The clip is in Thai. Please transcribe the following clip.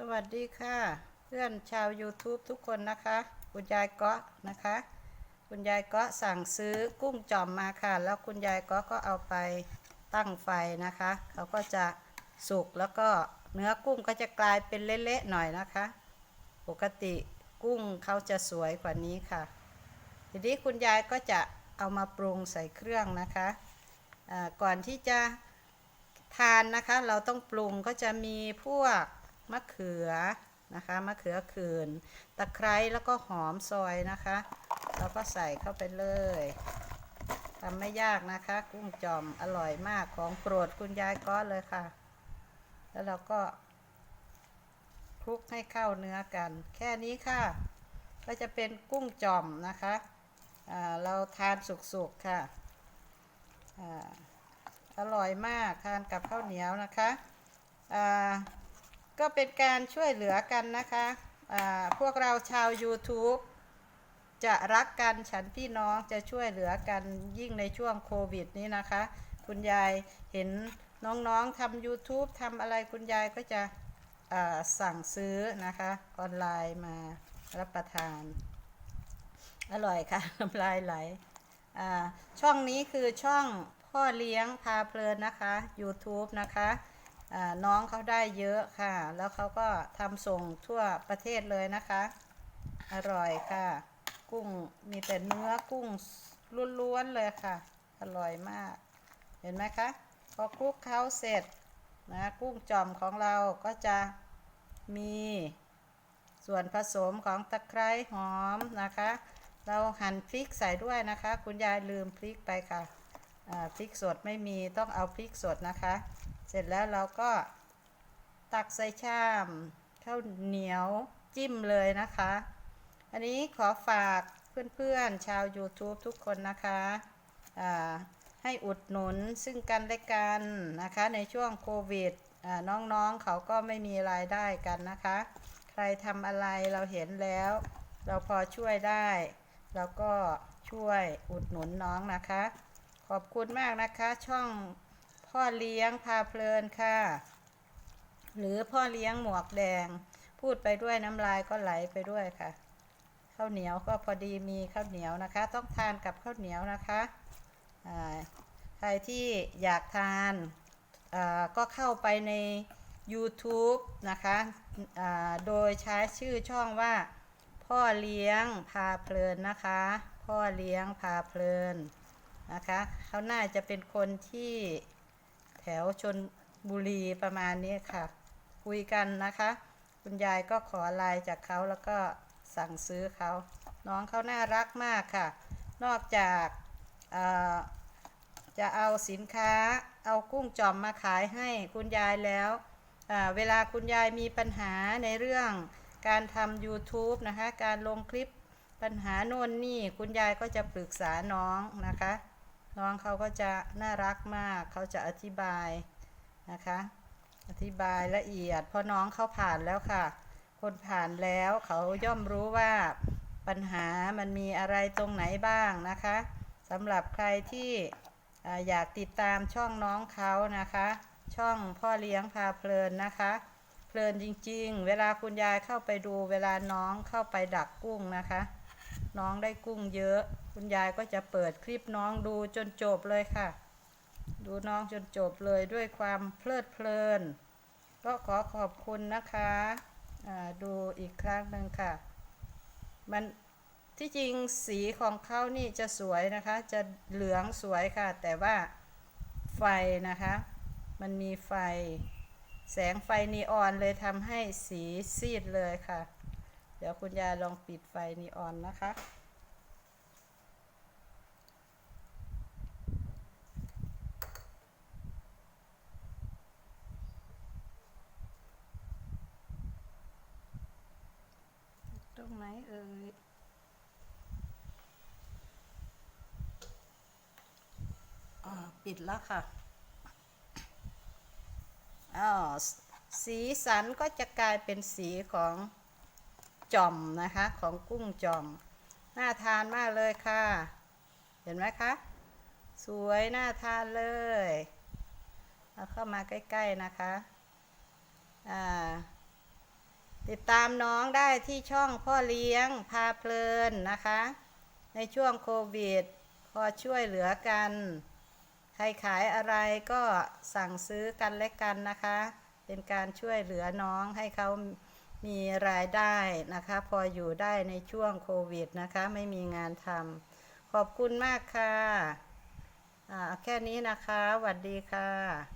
สวัสดีค่ะ เพื่อนชาว YouTube ทุกคนนะคะ คุณยายเกาะนะคะ คุณยายเกาะสั่งซื้อกุ้งจอมมาค่ะ แล้วคุณยายเกาะก็เอาไปตั้งไฟนะคะเขาก็จะสุกแล้วก็เนื้อกุ้งก็จะกลายเป็นเละๆหน่อยนะคะ ปกติกุ้งเขาจะสวยกว่านี้ค่ะ ทีนี้คุณยายก็จะเอามาปรุงใส่เครื่องนะคะอ่าก่อนที่จะทานนะคะ เราต้องปรุงก็จะมีพวก มะเขือนะคะ มะเขือขืน ตะไคร้แล้วก็หอมซอยนะคะ เราก็ใส่เข้าไปเลยทำไม่ยากนะคะ กุ้งจอมอร่อยมากของโปรดคุณยายก้อนเลยค่ะ แล้วเราก็คลุกให้เข้าเนื้อกัน แค่นี้ค่ะ ก็จะเป็นกุ้งจอมนะคะเราทานสุกๆค่ะออร่อยมากทานกับข้าวเหนียวนะคะอ่า ก็เป็นการช่วยเหลือกันนะคะพวกเราชาว YouTube จะรักกันฉันพี่น้องจะช่วยเหลือกันยิ่งในช่วงโควิดนี้นะคะ คุณยายเห็นน้องๆทำ YouTube ทำอะไรคุณยายก็จะสั่งซื้อนะคะ ออนไลน์มารับประทาน อร่อยค่ะน้ำลายไหลช่องนี้คือช่องพ่อเลี้ยงพาเพลินนะคะ YouTube นะคะ น้องเขาได้เยอะค่ะ แล้วเขาก็ทำส่งทั่วประเทศเลยนะคะ อร่อยค่ะ กุ้งมีแต่เนื้อกุ้งล้วนๆเลยค่ะ อร่อยมาก เห็นไหมคะพอคลุกเคล้าเสร็จนะกุ้งจอมของเราก็จะมีส่วนผสมของตะไคร้หอมนะคะ เราหั่นพริกใส่ด้วยนะคะ คุณยายลืมพริกไปค่ะพริกสดไม่มีต้องเอาพริกสดนะคะ ร็จแล้วเราก็ตักใส่ชามข้าวเหนียวจิ้มเลยนะคะ อันนี้ขอฝากเพื่อนๆชาว YouTube ทุกคนนะคะให้อุดหนุนซึ่งกันและกันนะคะ ในช่วงโควิดน้องๆเขาก็ไม่มีรายได้กันนะคะ ใครทำอะไรเราเห็นแล้ว เราพอช่วยได้เราก็ช่วยอุดหนุนน้องนะคะ ขอบคุณมากนะคะช่อง พ่อเลี้ยงพาเพลินค่ะ หรือพ่อเลี้ยงหมวกแดง พูดไปด้วยน้ำลายก็ไหลไปด้วยค่ะ ข้าวเหนียวก็พอดีมีข้าวเหนียวนะคะ ต้องทานกับข้าวเหนียวนะคะใครที่อยากทานก็เข้าไปใน YouTube นะคะโดยใช้ชื่อช่องว่า พ่อเลี้ยงพาเพลินนะคะ พ่อเลี้ยงพาเพลินนะคะ เขาน่าจะเป็นคนที่ ถวชนบุรีประมาณนี้ค่ะ คุยกันนะคะ คุณยายก็ขอไลน์จากเขาแล้วก็สั่งซื้อเขาน้องเขาน่ารักมากค่ะ นอกจากจะเอาสินค้าเอากุ้งจอมมาขายให้คุณยายแล้วเวลาคุณยายมีปัญหาในเรื่องการทำ YouTube นะคะ การลงคลิปปัญหาโน่นนี่คุณยายก็จะปรึกษาน้องนะคะ น้องเขาก็จะน่ารักมากเขาจะอธิบายนะคะ อธิบายละเอียด เพราะน้องเขาผ่านแล้วค่ะ คนผ่านแล้วเขาย่อมรู้ว่าปัญหามันมีอะไรตรงไหนบ้างนะคะสำหรับใครที่อ่าอยากติดตามช่องน้องเขานะคะ ช่องพ่อเลี้ยงพาเพลินนะคะ เพลินจริงๆ เวลาคุณยายเข้าไปดูเวลาน้องเข้าไปดักกุ้งนะคะ น้องได้กุ้งเยอะ คุณยายก็จะเปิดคลิปน้องดูจนจบเลยค่ะ ดูน้องจนจบเลยด้วยความเพลิดเพลิน ก็ขอขอบคุณนะคะดูอีกครั้งหนึ่งค่ะ มันที่จริงสีของเขานี่จะสวยนะคะ จะเหลืองสวยค่ะ แต่ว่าไฟนะคะ มันมีไฟ แสงไฟนีออนเลยทำให้สีซีดเลยค่ะ เดี๋ยวคุณยายลองปิดไฟนีออนนะคะ ตรงไหนเอ่ยอ่าปิดแล้วค่ะอ้าวสสีสันก็จะกลายเป็นสีของ จอมนะคะ ของกุ้งจอม น่าทานมากเลยค่ะ เห็นไหมคะ สวยน่าทานเลยเอาเข้ามาใกล้ ๆ นะคะอ่าติดตามน้องได้ที่ช่องพ่อเลี้ยงพาเพลินนะคะ ในช่วงโควิด พอช่วยเหลือกัน ใครขายอะไรก็สั่งซื้อกันและกันนะคะ เป็นการช่วยเหลือน้องให้เขา มีรายได้นะคะ พออยู่ได้ในช่วงโควิดนะคะ ไม่มีงานทำขอบคุณมากค่ะแค่นี้นะคะสวัสดีค่ะ